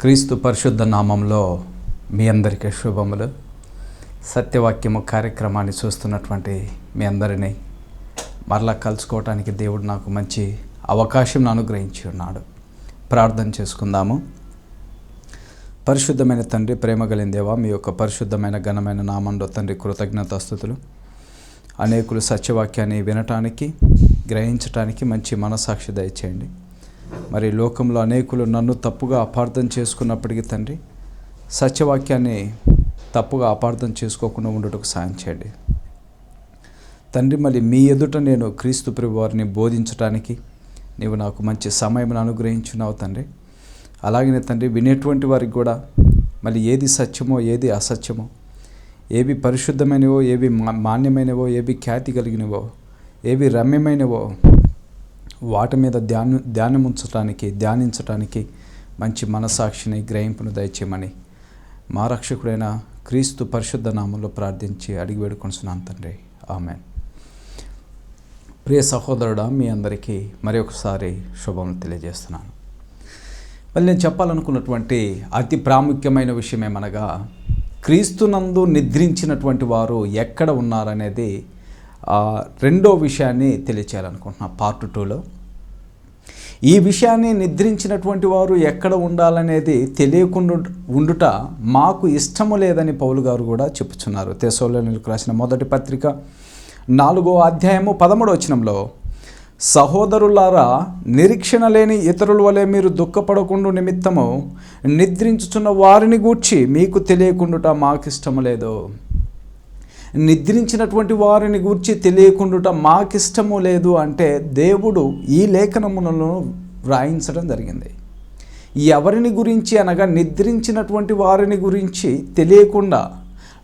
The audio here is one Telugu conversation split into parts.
క్రీస్తు పరిశుద్ధ నామంలో మీ అందరికీ శుభములు. సత్యవాక్యము కార్యక్రమాన్ని చూస్తున్నటువంటి మీ అందరినీ మరలా కలుసుకోవటానికి దేవుడు నాకు మంచి అవకాశం అనుగ్రహించి ఉన్నాడు. ప్రార్థన చేసుకుందాము. పరిశుద్ధమైన తండ్రి ప్రేమ గలిందేవా దేవా మీ యొక్క పరిశుద్ధమైన ఘనమైన నామంలో తండ్రి కృతజ్ఞతాస్థుతులు అనేకులు సత్యవాక్యాన్ని వినటానికి గ్రహించటానికి మంచి మనసాక్షి దయచేయండి. మరి లోకంలో అనేకులు నన్ను తప్పుగా అపార్థం చేసుకున్నప్పటికీ తండ్రి సత్యవాక్యాన్ని తప్పుగా అపార్థం చేసుకోకుండా ఉండటకు సాయం చేయండి. తండ్రి మరి మీ ఎదుట నేను క్రీస్తు ప్రభువారిని బోధించడానికి నీవు నాకు మంచి సమయం అనుగ్రహించున్నావు తండ్రి. అలాగనే తండ్రి వినేటువంటి వారికి కూడా మళ్ళీ ఏది సత్యమో ఏది అసత్యమో ఏవి పరిశుద్ధమైనవో ఏవి మా మాన్యమైనవో ఏవి ఖ్యాతి కలిగినవో ఏవి రమ్యమైనవో వాటి మీద ధ్యాన ధ్యానం ఉంచడానికి ధ్యానించడానికి మంచి మనసాక్షిని గ్రహింపును దయచేయమని మా రక్షకుడైన క్రీస్తు పరిశుద్ధ నామంలో ప్రార్థించి అడిగి వేడుకొంటున్నాను తండ్రి. ఆమె ప్రియ సహోదరుడా మీ అందరికీ మరి ఒకసారి శుభం తెలియజేస్తున్నాను. మళ్ళీ నేను చెప్పాలనుకున్నటువంటి అతి ప్రాముఖ్యమైన విషయం ఏమనగా క్రీస్తునందు నిద్రించినటువంటి వారు ఎక్కడ ఉన్నారనేది రెండో విషయాన్ని తెలియచేయాలనుకుంటున్నాను పార్ట్ టూలో ఈ విషయాన్ని నిద్రించినటువంటి వారు ఎక్కడ ఉండాలనేది తెలియకుండా ఉండుట మాకు ఇష్టము లేదని పౌలు గారు కూడా చెప్పుచున్నారు. తెసోలకు రాసిన మొదటి పత్రిక నాలుగో అధ్యాయము పదమూడో వచనంలో సహోదరులారా నిరీక్షణ లేని ఇతరుల వలె మీరు దుఃఖపడకుండా నిమిత్తము నిద్రించుచున్న వారిని గూర్చి మీకు తెలియకుండుట మాకు ఇష్టము లేదు. నిద్రించినటువంటి వారిని గురించి తెలియకుండుట మాకిష్టము లేదు అంటే దేవుడు ఈ లేఖనములను వ్రాయించడం జరిగింది. ఎవరిని గురించి అనగా నిద్రించినటువంటి వారిని గురించి తెలియకుండా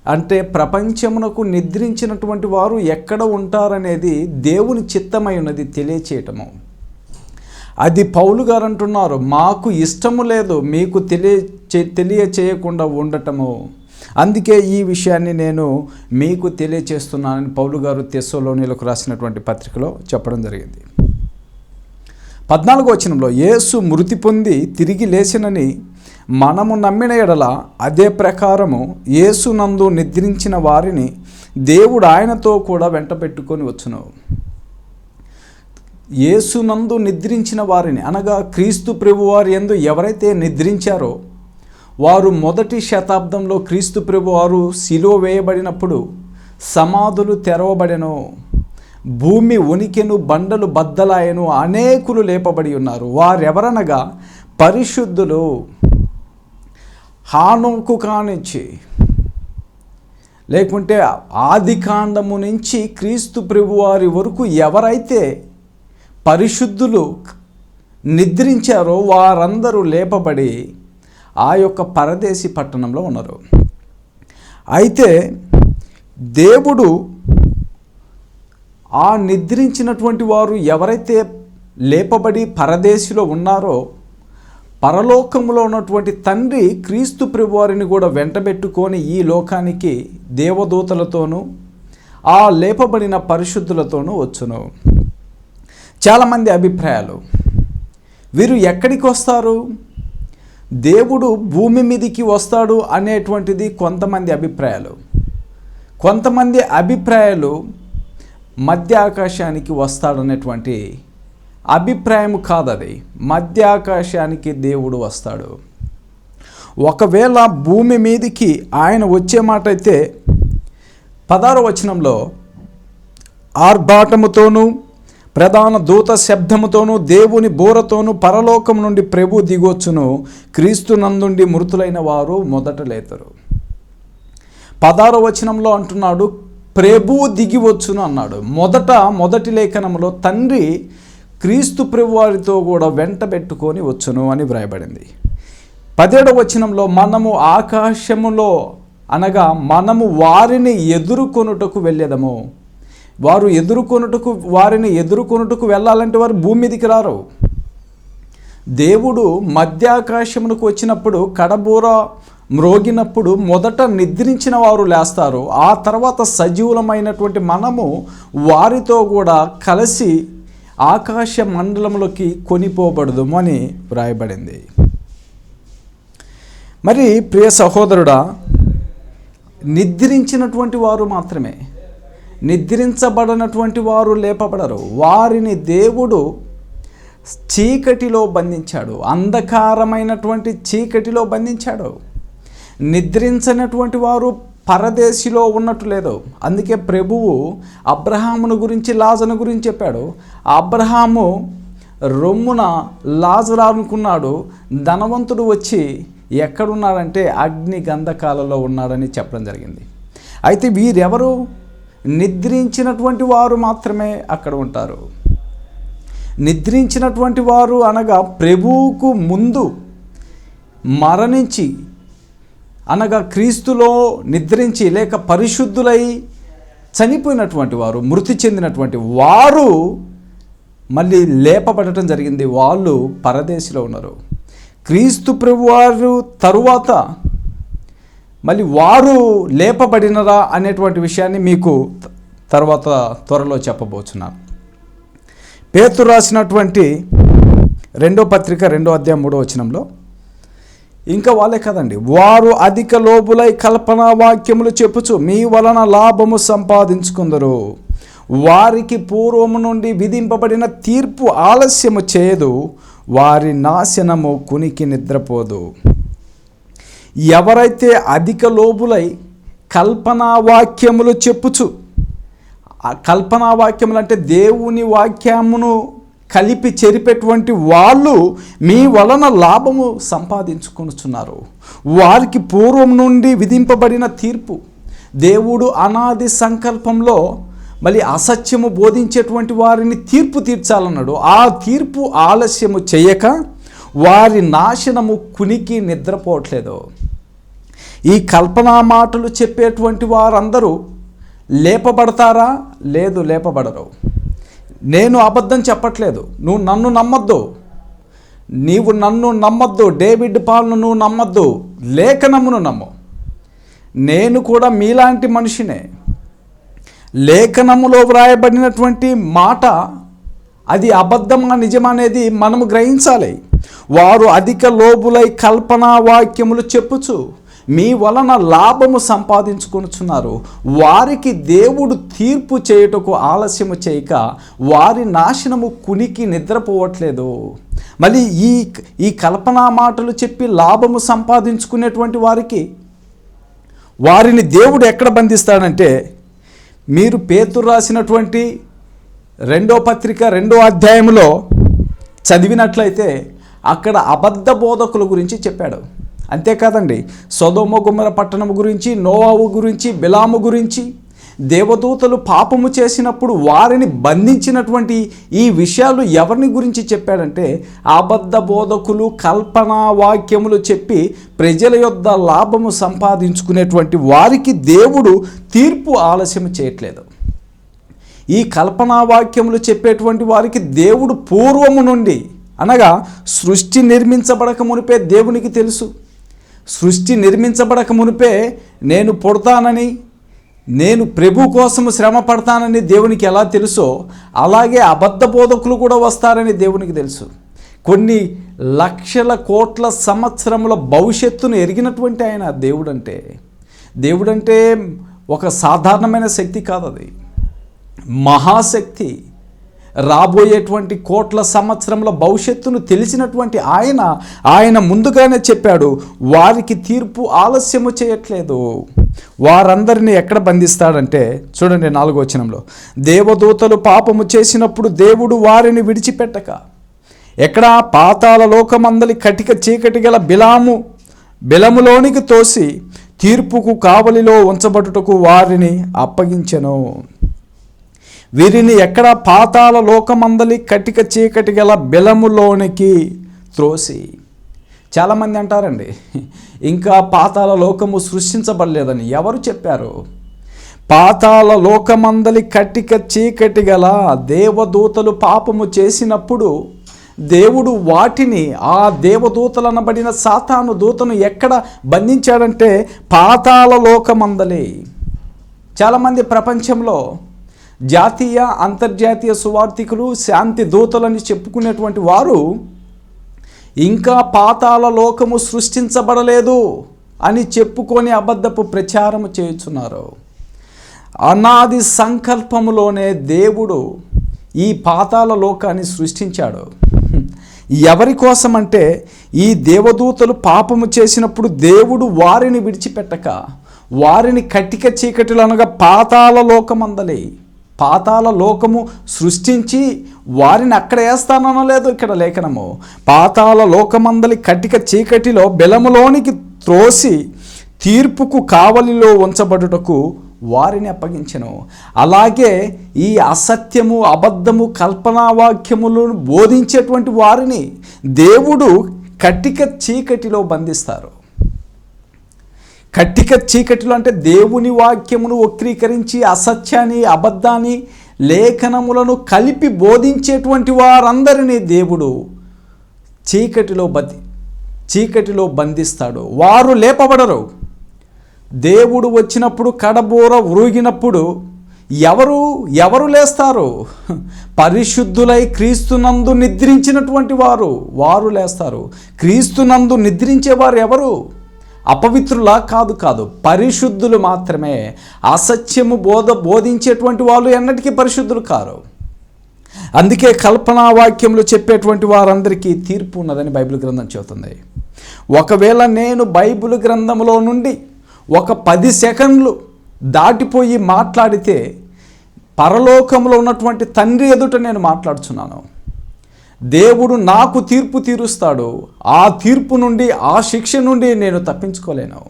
అంటే ప్రపంచమునకు నిద్రించినటువంటి వారు ఎక్కడ ఉంటారనేది దేవుని చిత్తమై ఉన్నది తెలియచేయటము. అది పౌలు గారు అంటున్నారు మాకు ఇష్టము లేదు మీకు తెలియ తెలియచేయకుండా ఉండటము. అందుకే ఈ విషయాన్ని నేను మీకు తెలియచేస్తున్నానని పౌలు గారు తెస్సోలోనిలకు రాసినటువంటి పత్రికలో చెప్పడం జరిగింది. పద్నాలుగో వచనంలో యేసు మృతి పొంది తిరిగి లేచినని మనము నమ్మిన ఎడల అదే ప్రకారము యేసు నందు నిద్రించిన వారిని దేవుడు ఆయనతో కూడా వెంట పెట్టుకొని వచ్చును. యేసునందు నిద్రించిన వారిని అనగా క్రీస్తు ప్రభువారి యందు ఎవరైతే నిద్రించారో వారు మొదటి శతాబ్దంలో క్రీస్తు ప్రభువారు శిలో వేయబడినప్పుడు సమాధులు తెరవబడెను భూమి ఉనికిను బండలు బద్దలాయను అనేకులు లేపబడి ఉన్నారు. వారెవరనగా పరిశుద్ధులు హానోకు కానించి లేకుంటే ఆది కాండము నుంచి క్రీస్తు ప్రభువారి వరకు ఎవరైతే పరిశుద్ధులు నిద్రించారో వారందరూ లేపబడి ఆ యొక్క పరదేశీ పట్టణంలో ఉన్నారు. అయితే దేవుడు ఆ నిద్రించినటువంటి వారు ఎవరైతే లేపబడి పరదేశిలో ఉన్నారో పరలోకంలో ఉన్నటువంటి తండ్రి క్రీస్తు ప్రభువారిని కూడా వెంటబెట్టుకొని ఈ లోకానికి దేవదూతలతోనూ ఆ లేపబడిన పరిశుద్ధులతోనూ వచ్చును. చాలామంది అభిప్రాయాలు. వీరు ఎక్కడికి వస్తారు? దేవుడు భూమి మీదికి వస్తాడు అనేటువంటిది కొంతమంది అభిప్రాయాలు. కొంతమంది అభిప్రాయాలు మధ్య ఆకాశానికి వస్తాడనేటువంటి అభిప్రాయం కాదది. మధ్య ఆకాశానికి దేవుడు వస్తాడు. ఒకవేళ భూమి మీదికి ఆయన వచ్చే మాట అయితే పదార వచనంలో ఆర్భాటముతోనూ ప్రధాన దూత శబ్దముతోనూ దేవుని బోరతోనూ పరలోకం నుండి ప్రభు దిగొచ్చును. క్రీస్తు నందుండి మృతులైన వారు మొదట లేతరు. పదారో వచనంలో అంటున్నాడు ప్రభు దిగివచ్చును అన్నాడు. మొదట మొదటి లేఖనంలో తండ్రి క్రీస్తు ప్రభువారితో కూడా వెంట పెట్టుకొని వచ్చును అని వ్రాయబడింది. పదిహేడవ వచనంలో మనము ఆకాశములో అనగా మనము వారిని ఎదుర్కొనుటకు వెళ్ళేదము. వారు ఎదుర్కొనుటకు వారిని ఎదుర్కొనుటకు వెళ్ళాలంటే వారు భూమి మీదకి రారు. దేవుడు మధ్యాకాశమునకు వచ్చినప్పుడు కడబూర మ్రోగినప్పుడు మొదట నిద్రించిన వారు లేస్తారు. ఆ తర్వాత సజీవులమైనటువంటి మనము వారితో కూడా కలిసి ఆకాశ మండలంలోకి కొనిపోబడదు అని వ్రాయబడింది. మరి ప్రియ సహోదరుడా నిద్రించినటువంటి వారు మాత్రమే. నిద్రించబడినటువంటి వారు లేపబడరు. వారిని దేవుడు చీకటిలో బంధించాడు. అంధకారమైనటువంటి చీకటిలో బంధించాడు. నిద్రించనటువంటి వారు పరదేశిలో ఉన్నట్టు లేదు. అందుకే ప్రభువు అబ్రహామును గురించి లాజను గురించి చెప్పాడు. అబ్రహాము రొమ్మున లాజరు అనుకున్నాడు. ధనవంతుడు వచ్చి ఎక్కడున్నాడంటే అగ్ని గంధకాలలో ఉన్నాడని చెప్పడం జరిగింది. అయితే వీరెవరు? నిద్రించినటువంటి వారు మాత్రమే అక్కడ ఉంటారు. నిద్రించినటువంటి వారు అనగా ప్రభువుకు ముందు మరణించి అనగా క్రీస్తులో నిద్రించి లేక పరిశుద్ధులై చనిపోయినటువంటి వారు మృతి చెందినటువంటి వారు మళ్ళీ లేపబడటం జరిగింది. వాళ్ళు పరదేశిలో ఉన్నారు. క్రీస్తు ప్రభువారు తరువాత మళ్ళీ వారు లేపబడినరా అనేటువంటి విషయాన్ని మీకు తర్వాత త్వరలో చెప్పబోతున్నాను పేతురు రాసినటువంటి రెండో పత్రిక రెండో అధ్యాయం మూడో వచనంలో ఇంకా వాళ్ళే కదండి వారు అధిక లోబులై కల్పనా వాక్యములు చెప్పుచు మీ వలన లాభము సంపాదించుకుందరు. వారికి పూర్వము నుండి విధింపబడిన తీర్పు ఆలస్యము చేయదు. వారి నాశనము కునికి నిద్రపోదు. ఎవరైతే అధిక లోబులై కల్పనా వాక్యములు చెప్పుచు కల్పనావాక్యములు కల్పనా వాక్యములు అంటే దేవుని వాక్యమును కలిపి చెరిపేటువంటి వాళ్ళు మీ వలన లాభము సంపాదించుకొనుచున్నారు. వారికి పూర్వం నుండి విధింపబడిన తీర్పు. దేవుడు అనాది సంకల్పంలో మళ్ళీ అసత్యము బోధించేటువంటి వారిని తీర్పు తీర్చాలన్నాడు. ఆ తీర్పు ఆలస్యము చేయక వారి నాశనము కునికి నిద్రపోవట్లేదు. ఈ కల్పనా మాటలు చెప్పేటువంటి వారందరూ లేపబడతారా? లేదు లేపబడరు. నేను అబద్ధం చెప్పట్లేదు. నువ్వు నన్ను నమ్మద్దు. నీవు నన్ను నమ్మద్దు. డేవిడ్ పాల్ను నువ్వు నమ్మద్దు. లేఖనమును నమ్ము. నేను కూడా మీలాంటి మనిషినే. లేఖనములో వ్రాయబడినటువంటి మాట అది అబద్ధమా నిజమనేది మనము గ్రహించాలి. వారు అధిక లోబులై కల్పనా వాక్యములు చెప్పుచు మీ వలన లాభము సంపాదించుకొనుచున్నారు. వారికి దేవుడు తీర్పు చేయుటకు ఆలస్యము చేయక వారి నాశనము కునికి నిద్రపోవట్లేదు. మళ్ళీ ఈ ఈ కల్పనా మాటలు చెప్పి లాభము సంపాదించుకునేటువంటి వారికి వారిని దేవుడు ఎక్కడ బంధిస్తాడంటే మీరు పేతురు రాసినటువంటి రెండో పత్రిక రెండో అధ్యాయంలో చదివినట్లయితే అక్కడ అబద్ధ బోధకుల గురించి చెప్పాడు. అంతేకాదండి సొదోమ గుమ్మర పట్టణం గురించి నోవావు గురించి బిలాము గురించి దేవదూతలు పాపము చేసినప్పుడు వారిని బంధించినటువంటి ఈ విషయాలు ఎవరిని గురించి చెప్పాడంటే అబద్ధ బోధకులు కల్పనా వాక్యములు చెప్పి ప్రజల యొద్ద లాభము సంపాదించుకునేటువంటి వారికి దేవుడు తీర్పు ఆలస్యం చేయట్లేదు. ఈ కల్పనా వాక్యములు చెప్పేటువంటి వారికి దేవుడు పూర్వము నుండి అనగా సృష్టి నిర్మించబడక మునిపే దేవునికి తెలుసు. సృష్టి నిర్మించబడక మునిపే నేను పుడతానని నేను ప్రభు కోసము శ్రమ పడతానని దేవునికి ఎలా తెలుసో అలాగే అబద్ధ బోధకులు కూడా వస్తారని దేవునికి తెలుసు. కొన్ని లక్షల కోట్ల సంవత్సరముల భవిష్యత్తును ఎరిగినటువంటి ఆయన దేవుడంటే దేవుడంటే ఒక సాధారణమైన శక్తి కాదు అది మహాశక్తి. రాబోయేటువంటి కోట్ల సంవత్సరంలో భవిష్యత్తును తెలిసినటువంటి ఆయన ఆయన ముందుగానే చెప్పాడు వారికి తీర్పు ఆలస్యము చేయట్లేదు. వారందరిని ఎక్కడ బంధిస్తాడంటే చూడండి నాలుగో వచనంలో దేవదూతలు పాపము చేసినప్పుడు దేవుడు వారిని విడిచిపెట్టక ఎక్కడ పాతాల లోకమందలి కటిక చీకటి గల బిలాము బిలములోనికి తోసి తీర్పుకు కావలిలో ఉంచబడుటకు వారిని అప్పగించెను. వీరిని ఎక్కడ పాతాల లోకమందలి కటిక చీకటి గల బెలములోనికి త్రోసి. చాలామంది అంటారండి ఇంకా పాతాల లోకము సృష్టించబడలేదని ఎవరు చెప్పారు? పాతాల లోకమందలి కటిక చీకటి గల దేవదూతలు పాపము చేసినప్పుడు దేవుడు వాటిని ఆ దేవదూతలు అనబడిన సాతాను దూతను ఎక్కడ బంధించాడంటే పాతాల లోకమందలి. చాలామంది ప్రపంచంలో జాతీయ అంతర్జాతీయ సువార్థికులు శాంతి దూతలని చెప్పుకునేటువంటి వారు ఇంకా పాతాల లోకము సృష్టించబడలేదు అని చెప్పుకొని అబద్ధపు ప్రచారం చేస్తున్నారు అనాది సంకల్పములోనే దేవుడు ఈ పాతాల లోకాన్ని సృష్టించాడు. ఎవరి కోసమంటే ఈ దేవదూతలు పాపము చేసినప్పుడు దేవుడు వారిని విడిచిపెట్టక వారిని కటిక చీకటిలో అనగా పాతాల లోకమందలి. పాతాల లోకము సృష్టించి వారిని అక్కడ వేస్తాననలేదు ఇక్కడ లేఖనము. పాతాల లోకమందలి కటిక చీకటిలో బెలములోనికి త్రోసి తీర్పుకు కావలిలో ఉంచబడుటకు వారిని అప్పగించెను. అలాగే ఈ అసత్యము అబద్ధము కల్పనావాక్యములను బోధించేటువంటి వారిని దేవుడు కట్టిక చీకటిలో బంధిస్తారు. కట్టిక చీకటిలో అంటే దేవుని వాక్యమును వక్రీకరించి అసత్యాన్ని అబద్ధాన్ని లేఖనములను కలిపి బోధించేటువంటి వారందరినీ దేవుడు చీకటిలో బతి చీకటిలో బంధిస్తాడు. వారు లేపబడరు. దేవుడు వచ్చినప్పుడు కడబూర ఉరుగినప్పుడు ఎవరు ఎవరు లేస్తారు? పరిశుద్ధులై క్రీస్తునందు నిద్రించినటువంటి వారు వారు లేస్తారు. క్రీస్తునందు నిద్రించేవారు ఎవరు? అపవిత్రులా కాదు కాదు పరిశుద్ధులు మాత్రమే అసత్యము బోధ బోధించేటువంటి వాళ్ళు ఎన్నటికీ పరిశుద్ధులు కారు. అందుకే కల్పనా వాక్యములు చెప్పేటువంటి వారందరికీ తీర్పు ఉన్నదని బైబిల్ గ్రంథం చెబుతుంది. ఒకవేళ నేను బైబిల్ గ్రంథంలో నుండి ఒక పది సెకండ్లు దాటిపోయి మాట్లాడితే పరలోకంలో ఉన్నటువంటి తండ్రి ఎదుట నేను మాట్లాడుచున్నాను. దేవుడు నాకు తీర్పు తీరుస్తాడు. ఆ తీర్పు నుండి ఆ శిక్ష నుండి నేను తప్పించుకోలేను.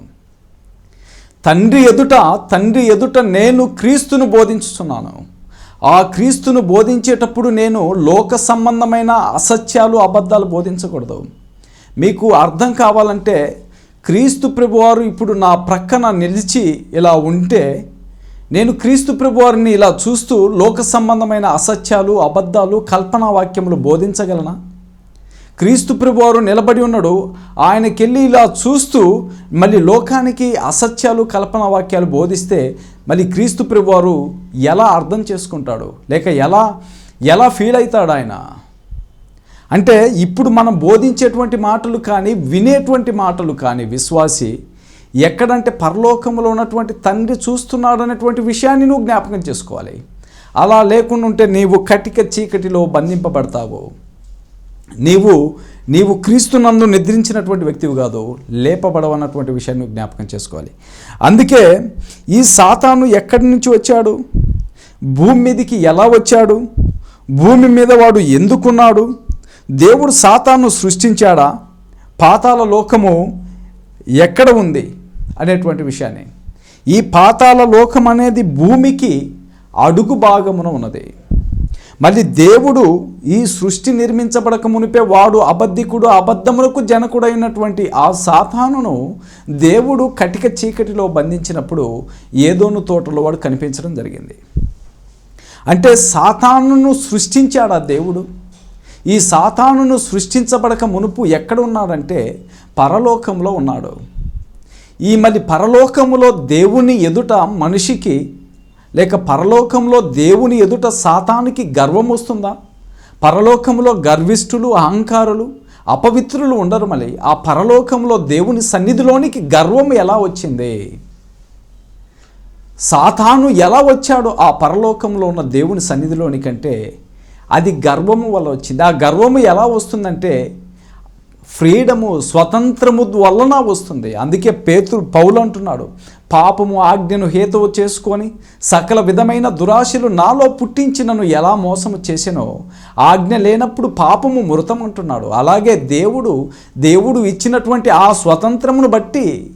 తండ్రి ఎదుట తండ్రి ఎదుట నేను క్రీస్తును బోధించుతున్నాను ఆ క్రీస్తును బోధించేటప్పుడు నేను లోక సంబంధమైన అసత్యాలు అబద్ధాలు బోధించకూడదు. మీకు అర్థం కావాలంటే క్రీస్తు ప్రభువారు ఇప్పుడు నా ప్రక్కన నిలిచి ఇలా ఉంటే నేను క్రీస్తు ప్రభువారిని ఇలా చూస్తూ లోక సంబంధమైన అసత్యాలు అబద్ధాలు కల్పనా వాక్యములు బోధించగలనా? క్రీస్తు ప్రభువారు నిలబడి ఉన్నాడు. ఆయనకెళ్ళి ఇలా చూస్తూ మళ్ళీ లోకానికి అసత్యాలు కల్పనా వాక్యాలు బోధిస్తే మళ్ళీ క్రీస్తు ప్రభువారు ఎలా అర్థం చేసుకుంటాడు? లేక ఎలా ఎలా ఫీల్ అవుతాడు ఆయన? అంటే ఇప్పుడు మనం బోధించేటువంటి మాటలు కానీ వినేటువంటి మాటలు కానీ విశ్వాసి ఎక్కడంటే పరలోకంలో ఉన్నటువంటి తండ్రి చూస్తున్నాడు అనేటువంటి విషయాన్ని నువ్వు జ్ఞాపకం చేసుకోవాలి. అలా లేకుండా ఉంటే నీవు కటిక చీకటిలో బంధింపబడతావు. నీవు నీవు క్రీస్తునందు నిద్రించినటువంటి వ్యక్తివి కాదు లేపబడవన్నటువంటి విషయాన్ని జ్ఞాపకం చేసుకోవాలి. అందుకే ఈ సాతాను ఎక్కడి నుంచి వచ్చాడు? భూమి మీదకి ఎలా వచ్చాడు? భూమి మీద వాడు ఎందుకున్నాడు? దేవుడు సాతాను సృష్టించాడా? పాతాల లోకము ఎక్కడ ఉంది అనేటువంటి విషయాన్ని. ఈ పాతాల లోకం అనేది భూమికి అడుగు భాగమున ఉన్నది. మళ్ళీ దేవుడు ఈ సృష్టి నిర్మించబడక మునిపే వాడు అబద్ధికుడు అబద్ధములకు జనకుడైనటువంటి ఆ సాతానును దేవుడు కటిక చీకటిలో బంధించినప్పుడు ఏదోను తోటలో వాడు కనిపించడం జరిగింది. అంటే సాతానును సృష్టించాడా దేవుడు? ఈ సాతానును సృష్టించబడక మునుపు ఎక్కడ ఉన్నాడంటే పరలోకంలో ఉన్నాడు. ఈ మరి పరలోకములో దేవుని ఎదుట మనిషికి లేక పరలోకంలో దేవుని ఎదుట సాతానికి గర్వం వస్తుందా? పరలోకంలో గర్విష్ఠులు అహంకారులు అపవిత్రులు ఉండరు మళ్ళీ. ఆ పరలోకంలో దేవుని సన్నిధిలోనికి గర్వం ఎలా వచ్చింది? సాతాను ఎలా వచ్చాడో ఆ పరలోకంలో ఉన్న దేవుని సన్నిధిలోనికంటే అది గర్వము వల్ల వచ్చింది. ఆ గర్వము ఎలా వస్తుందంటే ఫ్రీడము స్వతంత్రము వలన వస్తుంది. అందుకే పేతురు పౌలు అంటున్నాడు పాపము ఆజ్ఞను హేతువు చేసుకొని సకల విధమైన దురాశలు నాలో పుట్టించి నన్ను ఎలా మోసము చేసినో ఆజ్ఞ లేనప్పుడు పాపము మృతం అంటున్నాడు. అలాగే దేవుడు దేవుడు ఇచ్చినటువంటి ఆ స్వతంత్రమును బట్టి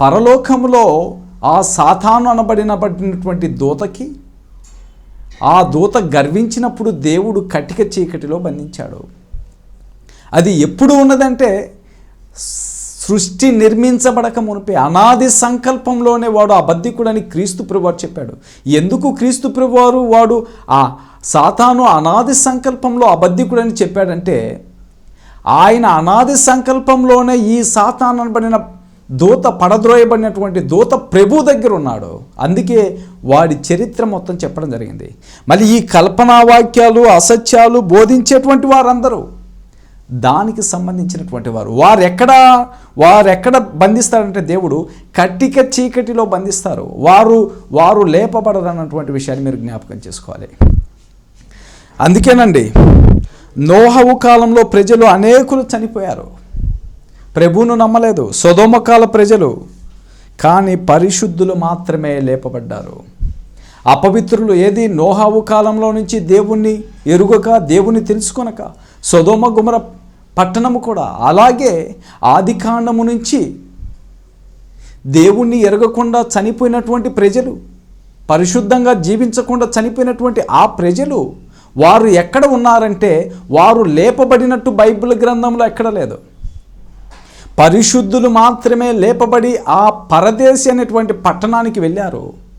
పరలోకములో ఆ సాతాను అనబడినబడినటువంటి దూతకి ఆ దూత గర్వించినప్పుడు దేవుడు కటిక చీకటిలో బంధించాడు. అది ఎప్పుడు ఉన్నదంటే సృష్టి నిర్మించబడక మునిపే అనాది సంకల్పంలోనే వాడు అబద్ధికుడని క్రీస్తు ప్రభువారు చెప్పాడు. ఎందుకు క్రీస్తు ప్రభువారు వాడు ఆ సాతాను అనాది సంకల్పంలో అబద్ధికుడని చెప్పాడంటే ఆయన అనాది సంకల్పంలోనే ఈ సాతాన్ అనబడిన దూత పడద్రోయబడినటువంటి దూత ప్రభు దగ్గర ఉన్నాడు. అందుకే వాడి చరిత్ర మొత్తం చెప్పడం జరిగింది. మళ్ళీ ఈ కల్పనా వాక్యాలు అసత్యాలు బోధించేటువంటి వారందరూ దానికి సంబంధించినటువంటి వారు. వారెక్కడ వారెక్కడ బంధిస్తారంటే దేవుడు కట్టిక చీకటిలో బంధిస్తారు. వారు వారు లేపబడరు అన్నటువంటి విషయాన్ని మీరు జ్ఞాపకం చేసుకోవాలి. అందుకేనండి నోహవు కాలంలో ప్రజలు అనేకులు చనిపోయారు. ప్రభువును నమ్మలేదు. సొదోమకాల ప్రజలు కానీ పరిశుద్ధులు మాత్రమే లేపబడ్డారు. అపవిత్రులు ఏది? నోహావు కాలంలో నుంచి దేవుణ్ణి ఎరుగక దేవుని తెలుసుకొనక సొదోమ గుమర పట్టణము కూడా. అలాగే ఆది కాండము నుంచి దేవుణ్ణి ఎరగకుండా చనిపోయినటువంటి ప్రజలు పరిశుద్ధంగా జీవించకుండా చనిపోయినటువంటి ఆ ప్రజలు వారు ఎక్కడ ఉన్నారంటే వారు లేపబడినట్టు బైబిల్ గ్రంథంలో ఎక్కడ లేదు. పరిశుద్ధులు మాత్రమే లేపబడి ఆ పరదేశి అనేటువంటి పట్టణానికి వెళ్ళారు.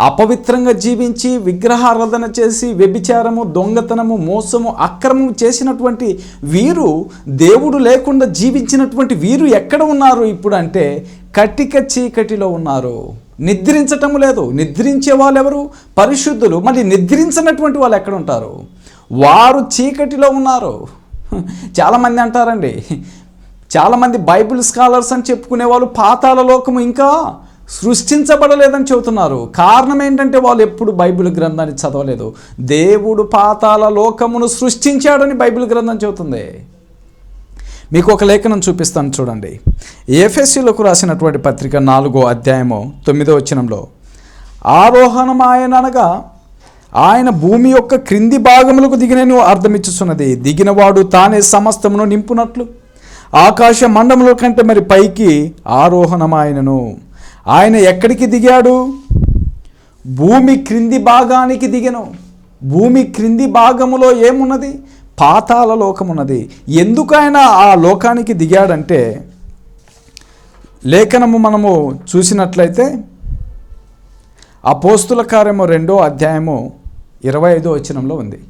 అపవిత్రంగా జీవించి విగ్రహారాధన చేసి వ్యభిచారము దొంగతనము మోసము అక్రమం చేసినటువంటి వీరు దేవుడు లేకుండా జీవించినటువంటి వీరు ఎక్కడ ఉన్నారు ఇప్పుడు అంటే కటిక చీకటిలో ఉన్నారు. నిద్రించటం లేదు. నిద్రించే వాళ్ళు ఎవరు పరిశుద్ధులు. మళ్ళీ నిద్రించినటువంటి వాళ్ళు ఎక్కడ ఉంటారు? వారు చీకటిలో ఉన్నారు. చాలామంది అంటారండి. చాలామంది బైబిల్ స్కాలర్స్ అని చెప్పుకునే వాళ్ళు పాతాల లోకము ఇంకా సృష్టించబడలేదని చెబుతున్నారు. కారణం ఏంటంటే వాళ్ళు ఎప్పుడు బైబిల్ గ్రంథాన్ని చదవలేదు. దేవుడు పాతాల లోకమును సృష్టించాడని బైబిల్ గ్రంథం చెబుతుంది. మీకు ఒక లేఖనం చూపిస్తాను చూడండి. ఏఫెస్సీలకు రాసినటువంటి పత్రిక నాలుగో అధ్యాయము తొమ్మిదో వచనంలో ఆరోహణం ఆయన అనగా ఆయన భూమి యొక్క క్రింది భాగములకు దిగినను అర్థమిచ్చుచున్నది. దిగినవాడు తానే సమస్తమును నింపునట్లు. ఆకాశ మండముల కంటే మరి పైకి ఆరోహణమాయనను ఆయన ఎక్కడికి దిగాడు? భూమి క్రింది భాగానికి దిగను. భూమి క్రింది భాగములో ఏమున్నది? పాతాల లోకమున్నది. ఎందుకు ఆయన ఆ లోకానికి దిగాడంటే లేఖనము మనము చూసినట్లయితే అపోస్తుల కార్యము రెండో అధ్యాయము ఇరవై ఐదో వచనంలో ఉంది.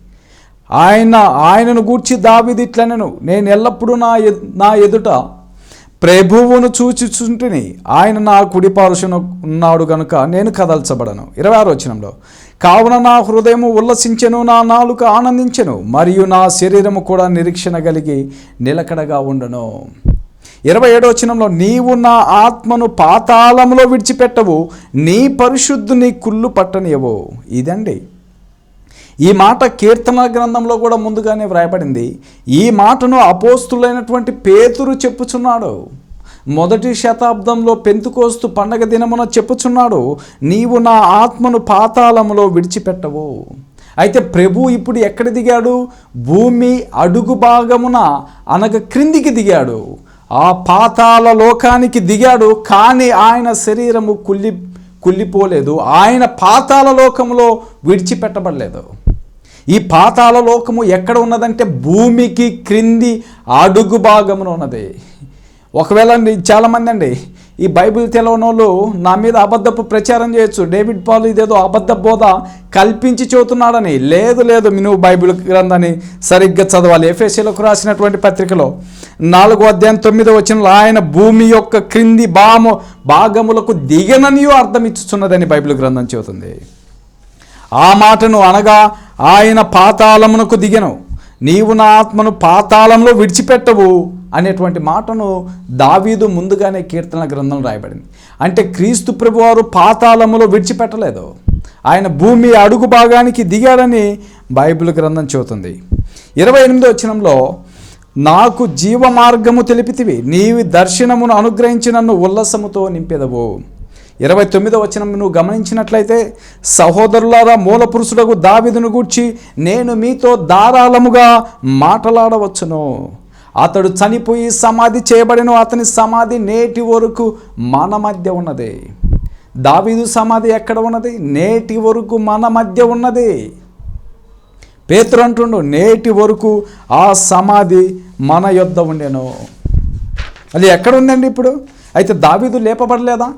ఆయన ఆయనను గూర్చి దావిదిట్లనను నేను ఎల్లప్పుడూ నా నా ఎదుట ప్రభువును చూచిచుంటిని ఆయన నా కుడి ఉన్నాడు గనుక నేను కదల్చబడను. ఇరవై ఆరు వచనంలో కావున నా హృదయము ఉల్లసించెను నా నాలుక ఆనందించెను మరియు నా శరీరము కూడా నిరీక్షణ కలిగి నిలకడగా ఉండను. ఇరవై ఏడో వచనంలో నీవు నా ఆత్మను పాతాళములో విడిచిపెట్టవు నీ పరిశుద్ధుని కుళ్ళు పట్టనియవు. ఇదండి ఈ మాట కీర్తన గ్రంథంలో కూడా ముందుగానే వ్రాయబడింది. ఈ మాటను అపోస్తులైనటువంటి పేతురు చెప్పుచున్నాడు. మొదటి శతాబ్దంలో పెంతుకోస్తు పండగ దినమున చెప్పుచున్నాడు నీవు నా ఆత్మను పాతాళములో విడిచిపెట్టవు. అయితే ప్రభు ఇప్పుడు ఎక్కడ దిగాడు? భూమి అడుగు భాగమున అనగా క్రిందికి దిగాడు. ఆ పాతాల లోకానికి దిగాడు కానీ ఆయన శరీరము కుల్లి కుళ్ళిపోలేదు. ఆయన పాతాల లోకములో విడిచిపెట్టబడలేదు. ఈ పాతాల లోకము ఎక్కడ ఉన్నదంటే భూమికి క్రింది అడుగు భాగమున ఉన్నది. ఒకవేళ అండి చాలామంది అండి ఈ బైబిల్ తెలవని వాళ్ళు నా మీద అబద్ధపు ప్రచారం చేయొచ్చు. డేవిడ్ పాల్ ఇదేదో అబద్ధ బోధ కల్పించి చెబుతున్నాడని. లేదు లేదు నువ్వు బైబిల్ గ్రంథాన్ని సరిగ్గా చదవాలి. ఎఫ్ఎస్సీలకు రాసినటువంటి పత్రికలో నాలుగో అధ్యాయం తొమ్మిదో వచ్చిన ఆయన భూమి యొక్క క్రింది భాము భాగములకు దిగననియో అర్థం ఇచ్చుచున్నదని బైబిల్ గ్రంథం చెబుతుంది. ఆ మాటను అనగా ఆయన పాతాళమునకు దిగను. నీవు నా ఆత్మను పాతాళంలో విడిచిపెట్టవు అనేటువంటి మాటను దావీదు ముందుగానే కీర్తన గ్రంథం రాయబడింది. అంటే క్రీస్తు ప్రభువారు పాతాళములో విడిచిపెట్టలేదు. ఆయన భూమి అడుగు భాగానికి దిగాడని బైబిల్ గ్రంథం చెబుతుంది. ఇరవై ఎనిమిదో వచనంలో నాకు జీవ మార్గము తెలిపితివి. నీవి దర్శనమును అనుగ్రహించి నన్ను ఉల్లసముతో నింపెదవు. ఇరవై తొమ్మిదో వచనం నువ్వు గమనించినట్లయితే సహోదరులారా మూల పురుషులకు దావిదును గూర్చి నేను మీతో ధారాళముగా మాట్లాడవచ్చును. అతడు చనిపోయి సమాధి చేయబడిన. అతని సమాధి నేటి వరకు మన మధ్య ఉన్నది. దావీదు సమాధి ఎక్కడ ఉన్నది? నేటి వరకు మన మధ్య ఉన్నది. పేతురు అంటుండు నేటి వరకు ఆ సమాధి మన యొద్ద ఉండెను. అది ఎక్కడ ఉందండి ఇప్పుడు? అయితే దావీదు లేపబడలేదా?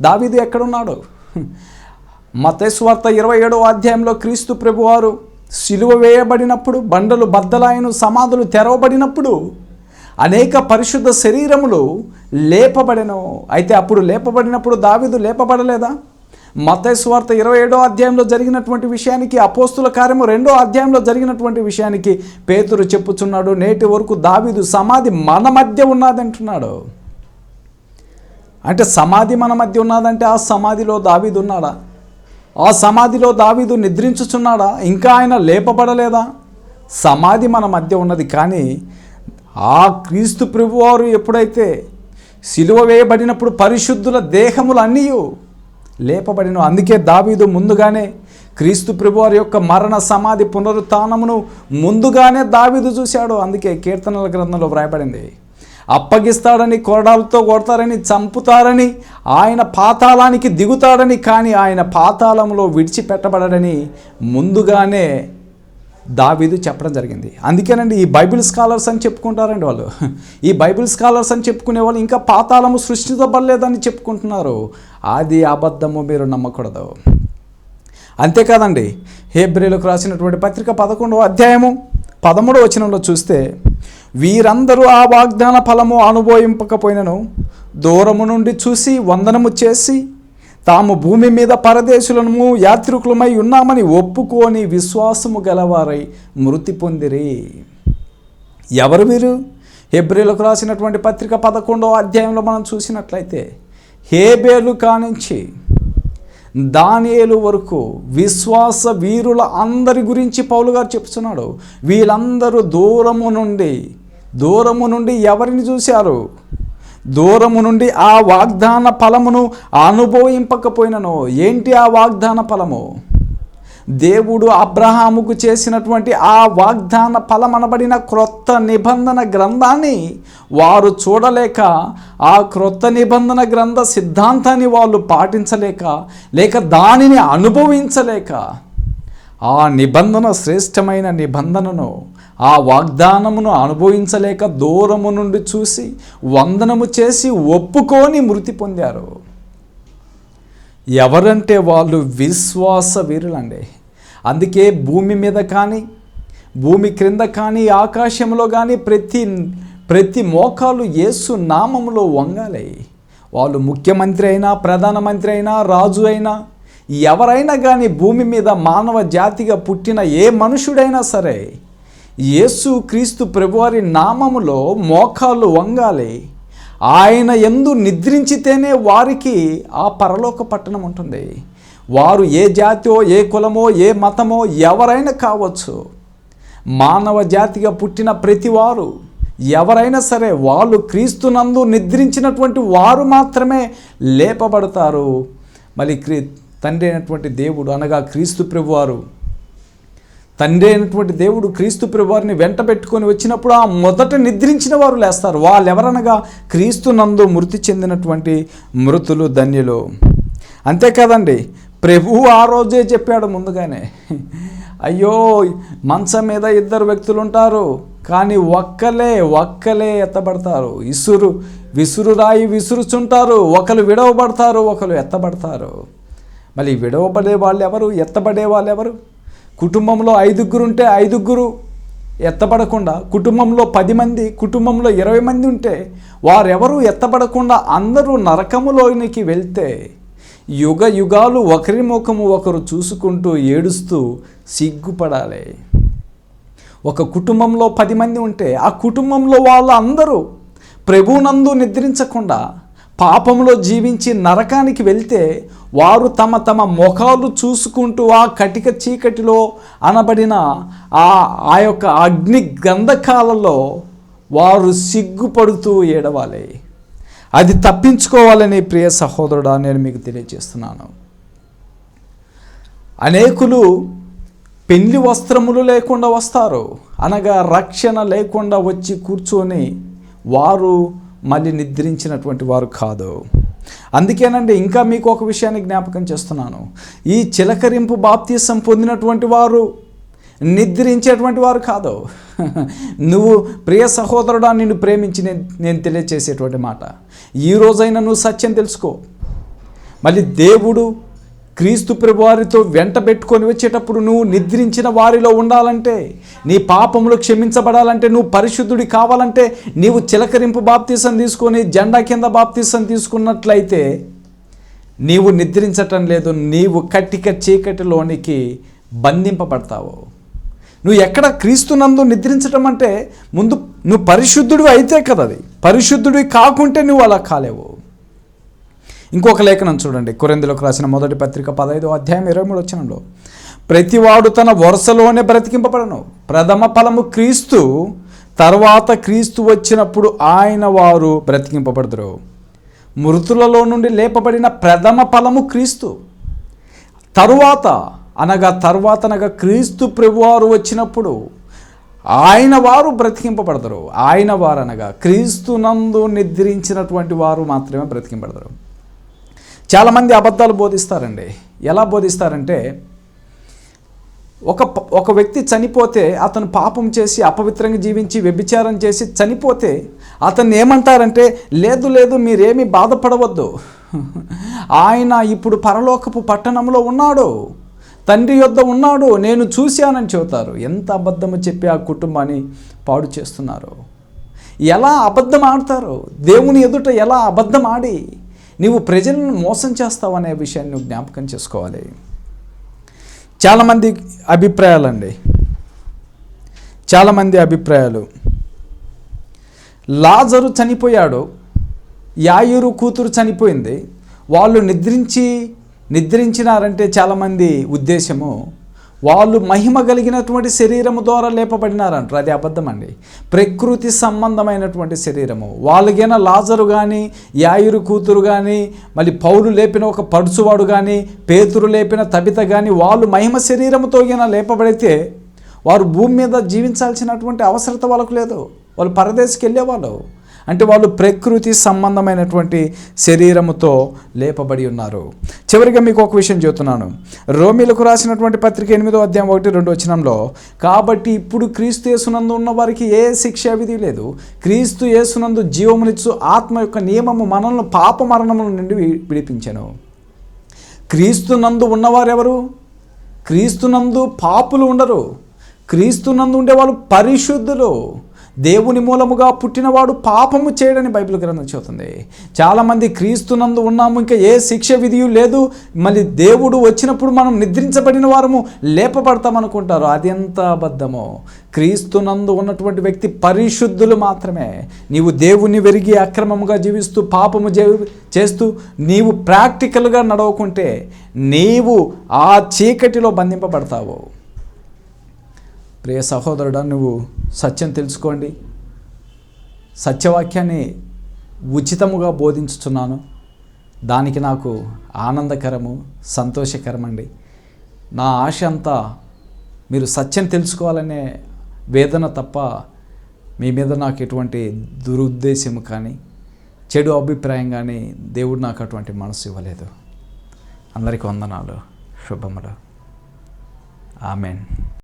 దావీదు ఎక్కడున్నాడు? మతేశ్వార్త ఇరవై ఏడో అధ్యాయంలో క్రీస్తు ప్రభువారు సిలువ వేయబడినప్పుడు బండలు బద్దలాయను సమాధులు తెరవబడినప్పుడు అనేక పరిశుద్ధ శరీరములు లేపబడెను. అయితే అప్పుడు లేపబడినప్పుడు దావీదు లేపబడలేదా? మతేశ్వార్త ఇరవై ఏడో అధ్యాయంలో జరిగినటువంటి విషయానికి అపోస్తుల కార్యము రెండో అధ్యాయంలో జరిగినటువంటి విషయానికి పేతురు చెప్పుచున్నాడు నేటి వరకు దావీదు సమాధి మన మధ్య ఉన్నదంటున్నాడు. అంటే సమాధి మన మధ్య ఉన్నదంటే ఆ సమాధిలో దావీదు ఉన్నాడా? ఆ సమాధిలో దావీదు నిద్రించుచున్నాడా? ఇంకా ఆయన లేపబడలేదా? సమాధి మన మధ్య ఉన్నది కానీ ఆ క్రీస్తు ప్రభువారు ఎప్పుడైతే సిలువ వేయబడినప్పుడు పరిశుద్ధుల దేహములు అన్నీ లేపబడిన అందుకే దావీదు ముందుగానే క్రీస్తు ప్రభువారి యొక్క మరణ సమాధి పునరుత్నమును ముందుగానే దావీదు చూశాడు. అందుకే కీర్తనల గ్రంథంలో వ్రాయబడింది అప్పగిస్తాడని కొరడాలతో కొడతారని చంపుతారని ఆయన పాతాళానికి దిగుతాడని కానీ ఆయన పాతాళంలో విడిచిపెట్టబడని ముందుగానే దావీదు చెప్పడం జరిగింది. అందుకేనండి ఈ బైబిల్ స్కాలర్స్ అని చెప్పుకుంటారండి వాళ్ళు. ఈ బైబిల్ స్కాలర్స్ అని చెప్పుకునే వాళ్ళు ఇంకా పాతాళము సృష్టించబడలేదని చెప్పుకుంటున్నారు. అది అబద్ధము మీరు నమ్మకూడదు. అంతేకాదండి హేబ్రిలకు రాసినటువంటి పత్రిక పదకొండవ అధ్యాయము పదమూడవ వచనంలో చూస్తే వీరందరూ ఆ వాగ్దాన ఫలము అనుభవింపకపోయినను దూరము నుండి చూసి వందనము చేసి తాము భూమి మీద పరదేశులను యాత్రికులమై ఉన్నామని ఒప్పుకొని విశ్వాసము గలవారై మృతి పొందిరి. ఎవరు వీరు? హెబ్రిలకు రాసినటువంటి పత్రిక పదకొండవ అధ్యాయంలో మనం చూసినట్లయితే హేబేలు కానించి దానియేలు వరకు విశ్వాస వీరుల అందరి గురించి పౌలు గారు చెప్తున్నాడు. వీళ్ళందరూ దూరము నుండి దూరము నుండి ఎవరిని చూశారు? దూరము నుండి ఆ వాగ్దాన ఫలమును అనుభవింపకపోయినను. ఏంటి ఆ వాగ్దాన ఫలము? దేవుడు అబ్రహాముకు చేసినటువంటి ఆ వాగ్దాన ఫలమనబడిన క్రొత్త నిబంధన గ్రంథాన్ని వారు చూడలేక ఆ క్రొత్త నిబంధన గ్రంథ సిద్ధాంతాన్ని వాళ్ళు పాటించలేక లేక దానిని అనుభవించలేక ఆ నిబంధన శ్రేష్టమైన నిబంధనను ఆ వాగ్దానమును అనుభవించలేక దూరము నుండి చూసి వందనము చేసి ఒప్పుకొని మృతి పొందారు. ఎవరంటే వాళ్ళు విశ్వాస వీరులండి. అందుకే భూమి మీద కానీ భూమి క్రింద కానీ ఆకాశంలో కానీ ప్రతి ప్రతి మోకాలు యేసు నామములో వంగాలి. వాళ్ళు ముఖ్యమంత్రి అయినా ప్రధానమంత్రి అయినా రాజు అయినా ఎవరైనా కానీ భూమి మీద మానవ జాతిగా పుట్టిన ఏ మనుషుడైనా సరే యేసు క్రీస్తు ప్రభువారి నామములో మోకాలు వంగాలి. ఆయన ఎందు నిద్రించితేనే వారికి ఆ పరలోక పట్టణం ఉంటుంది. వారు ఏ జాతో ఏ కులమో ఏ మతమో ఎవరైనా కావచ్చు. మానవ జాతిగా పుట్టిన ప్రతివారు ఎవరైనా సరే వాళ్ళు క్రీస్తునందు నిద్రించినటువంటి వారు మాత్రమే లేపబడతారు. మళ్ళీ క్రీ తండ్రి అయినటువంటి దేవుడు అనగా క్రీస్తు ప్రభువారు. తండ్రి అయినటువంటి దేవుడు క్రీస్తు ప్రభువారిని వెంట పెట్టుకొని వచ్చినప్పుడు ఆ మొదట నిద్రించిన వారు లేస్తారు. వాళ్ళు ఎవరనగా క్రీస్తు నందు మృతి చెందినటువంటి మృతులు ధన్యులు. అంతేకాదండి ప్రభువు ఆ రోజే చెప్పాడు ముందుగానే. అయ్యో మంచం మీద ఇద్దరు వ్యక్తులు ఉంటారు కానీ ఒక్కలే ఒక్కలే ఎత్తబడతారు. ఇసురు విసురు రాయి విసురుచుంటారు ఒకరు విడవబడతారు ఒకరు ఎత్తబడతారు. మళ్ళీ విడవబడే వాళ్ళు ఎవరు ఎత్తబడే వాళ్ళు ఎవరు కుటుంబంలో ఐదుగురు ఉంటే ఐదుగురు ఎత్తబడకుండా కుటుంబంలో పది మంది కుటుంబంలో ఇరవై మంది ఉంటే వారెవరు ఎత్తబడకుండా అందరూ నరకములోనికి వెళ్తే యుగ యుగాలు ఒకరి ముఖము ఒకరు చూసుకుంటూ ఏడుస్తూ సిగ్గుపడాలి. ఒక కుటుంబంలో పది మంది ఉంటే ఆ కుటుంబంలో వాళ్ళందరూ ప్రభునందు నిద్రించకుండా పాపంలో జీవించి నరకానికి వెళ్తే వారు తమ తమ ముఖాలు చూసుకుంటూ ఆ కటిక చీకటిలో అనబడిన ఆ ఆ యొక్క అగ్ని గంధకాలలో వారు సిగ్గుపడుతూ ఏడవాలి. అది తప్పించుకోవాలని ప్రియ సహోదరుడా నేను మీకు తెలియజేస్తున్నాను. అనేకులు పెళ్ళి వస్త్రములు లేకుండా వస్తారు. అనగా రక్షణ లేకుండా వచ్చి కూర్చొని వారు మళ్ళీ నిద్రించినటువంటి వారు కాదు. అందుకేనండి ఇంకా మీకు ఒక విషయాన్ని జ్ఞాపకం చేస్తున్నాను. ఈ చిలకరింపు బాప్తీసం పొందినటువంటి వారు నిద్రించేటువంటి వారు కాదు. నువ్వు ప్రియ సహోదరుడా నిన్ను ప్రేమించి నేను తెలియచేసేటువంటి మాట. ఈ రోజైనా నువ్వు సత్యం తెలుసుకో. మళ్ళీ దేవుడు క్రీస్తు ప్రభువారితో వెంట పెట్టుకొని వచ్చేటప్పుడు నువ్వు నిద్రించిన వారిలో ఉండాలంటే నీ పాపములు క్షమించబడాలంటే నువ్వు పరిశుద్ధుడి కావాలంటే నీవు చిలకరింపు బాప్తీసం తీసుకొని జెండా కింద బాప్తీసం తీసుకున్నట్లయితే నీవు నిద్రించటం లేదు నీవు కట్టిక చీకటిలోనికి బంధింపబడతావు. నువ్వు ఎక్కడ క్రీస్తునందు నిద్రించటం అంటే ముందు నువ్వు పరిశుద్ధుడు అయితే కదా అది పరిశుద్ధుడివి కాకుంటే నువ్వు అలా కాలేవు. ఇంకొక లేఖనం చూడండి. కొరెందులకు రాసిన మొదటి పత్రిక పదహైదు అధ్యాయం ఇరవై మూడు వచ్చినంలో ప్రతివాడు తన వరుసలోనే బ్రతికింపబడను. ప్రథమ ఫలము క్రీస్తు తర్వాత క్రీస్తు వచ్చినప్పుడు ఆయన వారు బ్రతికింపబడదురు. మృతులలో నుండి లేపబడిన ప్రథమ ఫలము క్రీస్తు. తరువాత అనగా తరువాత అనగా క్రీస్తు ప్రభువారు వచ్చినప్పుడు ఆయన వారు బ్రతికింపబడతారు ఆయన వారు అనగా క్రీస్తునందు నిద్రించినటువంటి వారు మాత్రమే బ్రతికింపడతారు చాలామంది అబద్ధాలు బోధిస్తారండి. ఎలా బోధిస్తారంటే ఒక ఒక వ్యక్తి చనిపోతే అతను పాపం చేసి అపవిత్రంగా జీవించి వ్యభిచారం చేసి చనిపోతే అతన్ని ఏమంటారంటే లేదు లేదు మీరేమీ బాధపడవద్దు. ఆయన ఇప్పుడు పరలోకపు పట్టణంలో ఉన్నాడు. తండ్రి యొద్ద ఉన్నాడు. నేను చూశానని చెబుతారు. ఎంత అబద్ధము చెప్పి ఆ కుటుంబాన్ని పాడు చేస్తున్నారు. ఎలా అబద్ధం ఆడతారు? దేవుని ఎదుట ఎలా అబద్ధం ఆడి నీవు ప్రజలను మోసం చేస్తావు అనే విషయాన్ని నువ్వు జ్ఞాపకం చేసుకోవాలి. చాలామంది అభిప్రాయాలండి. చాలామంది అభిప్రాయాలు. లాజరు చనిపోయాడు. యాయూరు కూతురు చనిపోయింది. వాళ్ళు నిద్రించి నిద్రించినారంటే చాలామంది ఉద్దేశము వాళ్ళు మహిమ కలిగినటువంటి శరీరము ద్వారా లేపబడినారంటారు. అది అబద్ధం అండి ప్రకృతి సంబంధమైనటువంటి శరీరము. వాళ్ళకైనా లాజరు కానీ యాయురు కూతురు కానీ మళ్ళీ పౌరు లేపిన ఒక పడుచువాడు కానీ పేతురు లేపిన తబిత కానీ వాళ్ళు మహిమ శరీరముతో అయినా లేపబడితే వారు భూమి మీద జీవించాల్సినటువంటి అవసరత వాళ్ళకు లేదు. వాళ్ళు పరదేశికి వెళ్ళేవాళ్ళు. అంటే వాళ్ళు ప్రకృతి సంబంధమైనటువంటి శరీరముతో లేపబడి ఉన్నారు. చివరిగా మీకు ఒక విషయం చెబుతున్నాను. రోమిలకు రాసినటువంటి పత్రిక ఎనిమిదో అధ్యాయం ఒకటి రెండు వచనంలో కాబట్టి ఇప్పుడు క్రీస్తు యేసునందు ఉన్న వారికి ఏ శిక్షా విధి లేదు. క్రీస్తు యేసునందు జీవమునిచ్చు ఆత్మ యొక్క నియమము మనల్ని పాప మరణముల నుండి విడి విడిపించాను. క్రీస్తు క్రీస్తునందు ఉన్నవారెవరు? క్రీస్తునందు పాపులు ఉండరు. క్రీస్తునందు ఉండేవాళ్ళు పరిశుద్ధులు. దేవుని మూలముగా పుట్టినవాడు పాపము చేయడని బైబిల్ గ్రంథం చెబుతుంది. చాలామంది క్రీస్తునందు ఉన్నాము ఇంకా ఏ శిక్ష విధియు లేదు. మళ్ళీ దేవుడు వచ్చినప్పుడు మనం నిద్రించబడిన వారము లేపబడతామనుకుంటారు అది ఎంత అబద్ధమో. క్రీస్తునందు ఉన్నటువంటి వ్యక్తి పరిశుద్ధులు మాత్రమే. నీవు దేవుని వెరిగి అక్రమముగా జీవిస్తూ పాపము చేస్తూ నీవు ప్రాక్టికల్గా నడవకుంటే నీవు ఆ చీకటిలో బంధింపబడతావు. ప్రియ సహోదరుడా నువ్వు సత్యం తెలుసుకోండి. సత్యవాక్యాన్ని ఉచితముగా బోధించుతున్నాను దానికి నాకు ఆనందకరము సంతోషకరమండి. నా ఆశ అంతా మీరు సత్యం తెలుసుకోవాలనే వేదన తప్ప మీ మీద నాకు ఎటువంటి దురుద్దేశం కానీ చెడు అభిప్రాయం కానీ దేవుడు నాకు అటువంటి మనసు ఇవ్వలేదు. అందరికీ వందనాలు శుభములు. ఆమెన్.